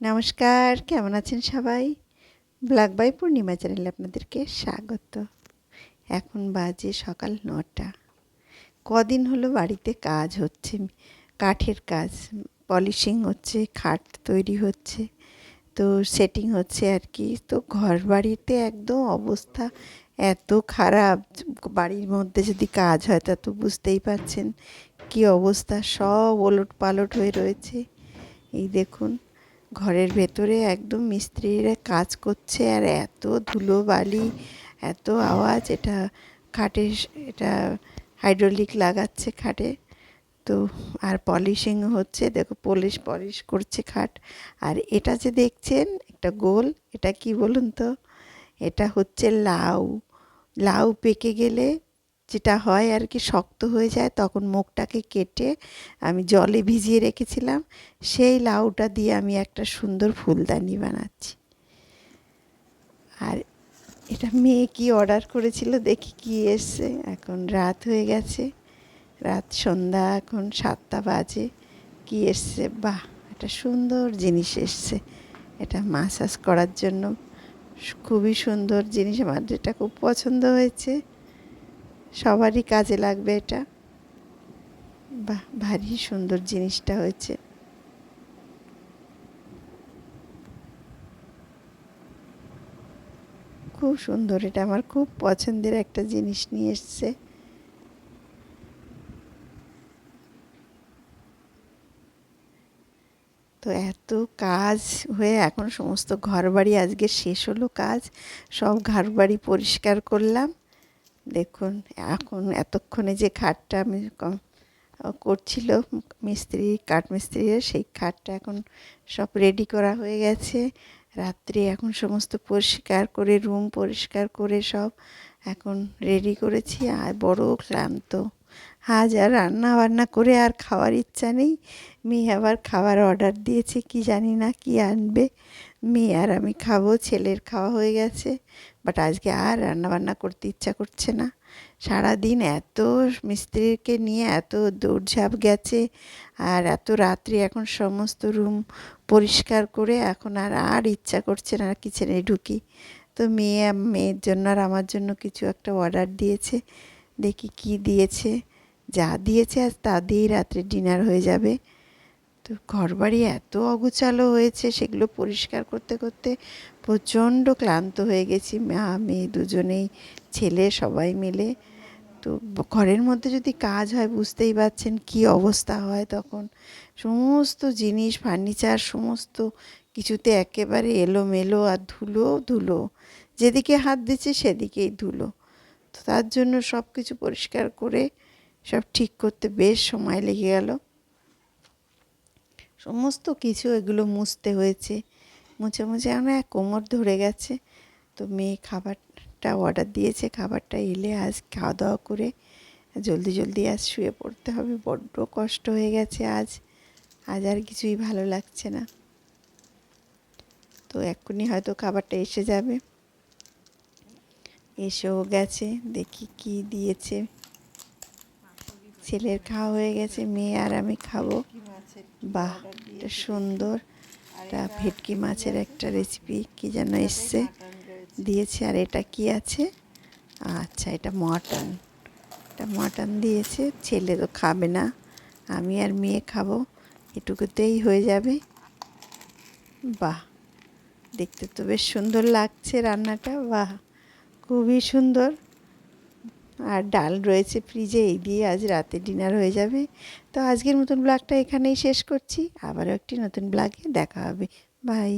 নমস্কার, কেমন আছেন সবাই? ব্ল্যাক বাই পূর্ণিমা চ্যানেলে আপনাদেরকে স্বাগত। এখন বাজে সকাল নটা। কদিন হলো বাড়িতে কাজ হচ্ছে, কাঠের কাজ, পলিশিং হচ্ছে, খাট তৈরি হচ্ছে, তো সেটিং হচ্ছে আর কি। তো ঘর বাড়িতে একদম অবস্থা এত খারাপ, বাড়ির মধ্যে যদি কাজ হয় তা তো বুঝতেই পারছেন কি অবস্থা, সব ওলট পালট হয়ে রয়েছে। এই দেখুন ঘরের ভেতরে একদম মিস্ত্রিরা কাজ করছে আর এত ধুলো বালি এত আওয়াজ, এটা খাটে, এটা হাইড্রোলিক লাগাচ্ছে খাটে। তো আর পলিশিং হচ্ছে, দেখো পলিশ পলিশ করছে খাট। আর এটা যে দেখছেন, একটা গোল, এটা কি বলুন তো? এটা হচ্ছে লাউ। লাউ পেকে গেলে যেটা হয় আর কি শক্ত হয়ে যায়, তখন মুখটাকে কেটে আমি জলে ভিজিয়ে রেখেছিলাম। সেই লাউটা দিয়ে আমি একটা সুন্দর ফুলদানি বানাচ্ছি। আর এটা মেয়ে কি অর্ডার করেছিল দেখি কি এসছে। এখন রাত হয়ে গেছে, রাত সন্ধ্যা, এখন সাতটা বাজে। কি এসছে? বাহ, একটা সুন্দর জিনিস এসছে। এটা মাসাজ করার জন্য খুবই সুন্দর জিনিস। আমার যেটা খুব পছন্দ হয়েছে। সবারই কাজে লাগবে এটা। বাহ, ভারী সুন্দর জিনিসটা হয়েছে। খুব সুন্দর এটা, আমার খুব পছন্দের একটা জিনিস নিয়ে এসছে। তো এত কাজ হয়ে এখন সমস্ত ঘর বাড়ি আজকে শেষ হলো কাজ, সব ঘর বাড়ি পরিষ্কার করলাম। দেখুন, এখন এতক্ষণে যে খাটটা আমি করছিল মিস্ত্রি, কাঠ মিস্ত্রি সেই খাটটা এখন সব রেডি করা হয়ে গেছে। রাত্রে এখন সমস্ত পরিষ্কার করে রুম পরিষ্কার করে সব এখন রেডি করেছি। আর বড় ক্লান্ত। আজ আর রান্না বান্না করে আর খাওয়ার ইচ্ছা নেই। মেয়ে আবার খাবার অর্ডার দিয়েছে, কি জানি না কি আনবে। মেয়ে আর আমি খাব, ছেলের খাওয়া হয়ে গেছে। বাট আজকে আর রান্নাবান্না করতে ইচ্ছা করছে না। সারাদিন এত মিস্ত্রিকে নিয়ে এত দৌড়ঝাঁপ গেছে আর এত রাত্রি এখন সমস্ত রুম পরিষ্কার করে এখন আর আর ইচ্ছা করছে না কিচেনে ঢুকি। তো মেয়ে, মেয়ের জন্য আর আমার জন্য কিছু একটা অর্ডার দিয়েছে। দেখি কি দিয়েছে। যা দিয়েছে আজ তা দিয়েই রাত্রে ডিনার হয়ে যাবে। তো ঘরবাড়ি এত অগোছালো হয়েছে, সেগুলো পরিষ্কার করতে করতে প্রচণ্ড ক্লান্ত হয়ে গেছি। মা, মেয়ে দুজনেই, ছেলে সবাই মিলে। তো ঘরের মধ্যে যদি কাজ হয়, বুঝতেই পারছেন কি অবস্থা হয় তখন। সমস্ত জিনিস ফার্নিচার সমস্ত কিছুতে একেবারে এলোমেলো আর ধুলো ধুলো। যেদিকে হাত দিচ্ছে সেদিকেই ধুলো। তো তার জন্য সব কিছু পরিষ্কার করে সব ঠিক করতে বেশ সময় লেগে গেল। সমস্ত কিছু এগুলো মুছতে হয়েছে। মুছে মুছে আমরা এক কোমর ধরে গেছে। তো মেয়ে খাবারটা অর্ডার দিয়েছে। খাবারটা এলে আজ খাওয়া দাওয়া করে জলদি জলদি আজ শুয়ে পড়তে হবে। বড্ড কষ্ট হয়ে গেছে আজ। আজ আর কিছুই ভালো লাগছে না। তো এক্ষুনি হয়তো খাবারটা এসে যাবে। এসেও গেছে। দেখি কি দিয়েছে। ছেলের খাওয়া হয়ে গেছে, মেয়ে আর আমি খাব। বাহ, এটা সুন্দর। একটা ভেটকি মাছের একটা রেসিপি কি যেন এসছে, দিয়েছে। আর এটা কি আছে? আচ্ছা এটা মটন। এটা মটন দিয়েছে, ছেলে তো খাবে না। আমি আর মেয়ে খাব, এটুকুতেই হয়ে যাবে। বাহ, দেখতে তো বেশ সুন্দর লাগছে রান্নাটা। বাহ, খুবই সুন্দর। আর ডাল রয়েছে ফ্রিজে এই দিয়ে আজ রাতে ডিনার হয়ে যাবে। তো আজকের মতন ব্লগটা এখানেই শেষ করছি। আবারও একটি নতুন ব্লগে দেখা হবে। বাই